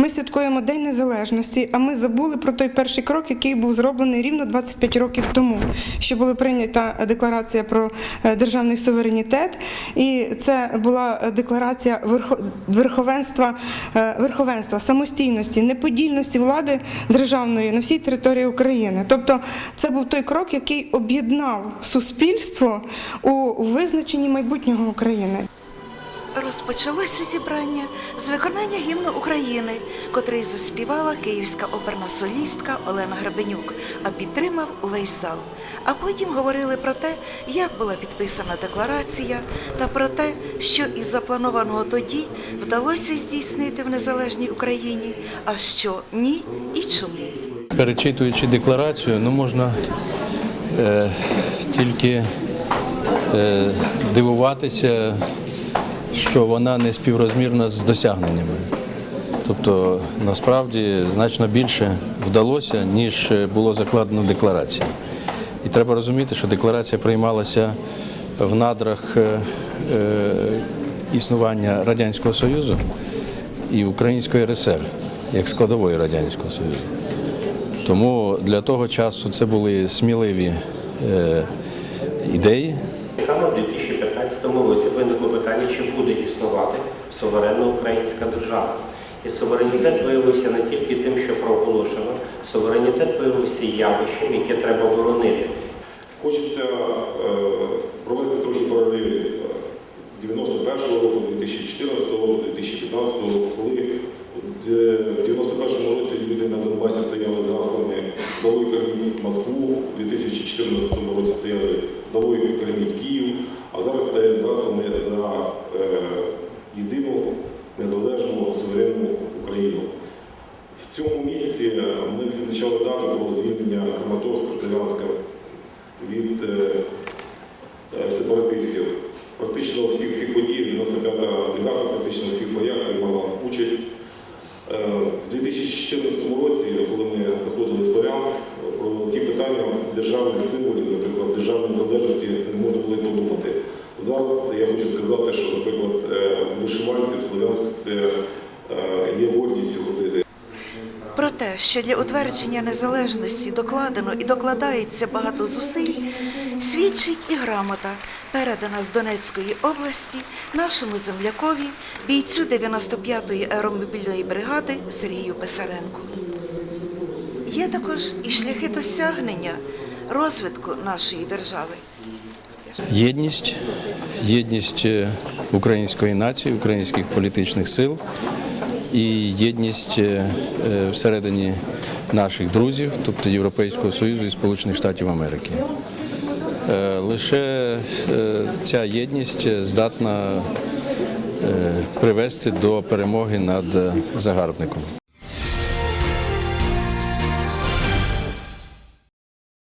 Ми святкуємо День Незалежності, а ми забули про той перший крок, який був зроблений рівно 25 років тому, що була прийнята декларація про е, державний суверенітет, і це була декларація верховенства, е, верховенства, самостійності, неподільності влади державної на всій території України. Тобто, це був той крок, який об'єднав суспільство у визначенні майбутнього України. Розпочалося зібрання з виконання гімну України, котрий заспівала київська оперна солістка Олена Гребенюк, а підтримав увесь зал. А потім говорили про те, як була підписана декларація, та про те, що із запланованого тоді вдалося здійснити в незалежній Україні, а що ні і чому. Перечитуючи декларацію, ну можна е, тільки е, дивуватися, що вона не співрозмірна з досягненнями. Тобто насправді значно більше вдалося, ніж було закладено в декларації. І треба розуміти, що декларація приймалася в надрах е, е, існування Радянського Союзу і Української РСР як складової Радянського Союзу. Тому для того часу це були сміливі е, ідеї. Саме в 2015 році виникло питання, чи буде існувати суверенна українська держава. І суверенітет виявився не тільки тим, що проголошено, суверенітет виявився явищем, яке треба боронити. Хочеться е, провести трохи паралелі е, 91-го року, 2014 року, 2015 року, коли е, в 91-му році люди на Донбасі стояли з гаслами «Долой корміть Москву», в 2014 році стояли «Долой корміть Київ», а зараз стоять з за е, єдину, незалежну, суверенну Україну. В цьому місяці ми відзначали дату про звільнення Краматорська, Слов'янська від е, е, сепаратистів. Практично всіх цих подіях 95-та бригада практично у всіх боях приймала участь. Е, В 2014 році, коли ми заходили в Слов'янськ, про ті питання державних символів, наприклад, державної залежності, не можна було подумати. Зараз я хочу сказати, що, наприклад, е, вишиванці в Слов'янську це е, є гордістю ходити. Про те, що для утвердження незалежності докладено і докладається багато зусиль, свідчить і грамота, передана з Донецької області нашому землякові, бійцю 95-ї аеромобільної бригади Сергію Писаренку. Є також і шляхи досягнення розвитку нашої держави. Єдність, єдність е, української нації, українських політичних сил і єдність е, е, всередині наших друзів, тобто Європейського Союзу і Сполучених Штатів Америки. Лише ця єдність здатна привести до перемоги над загарбником.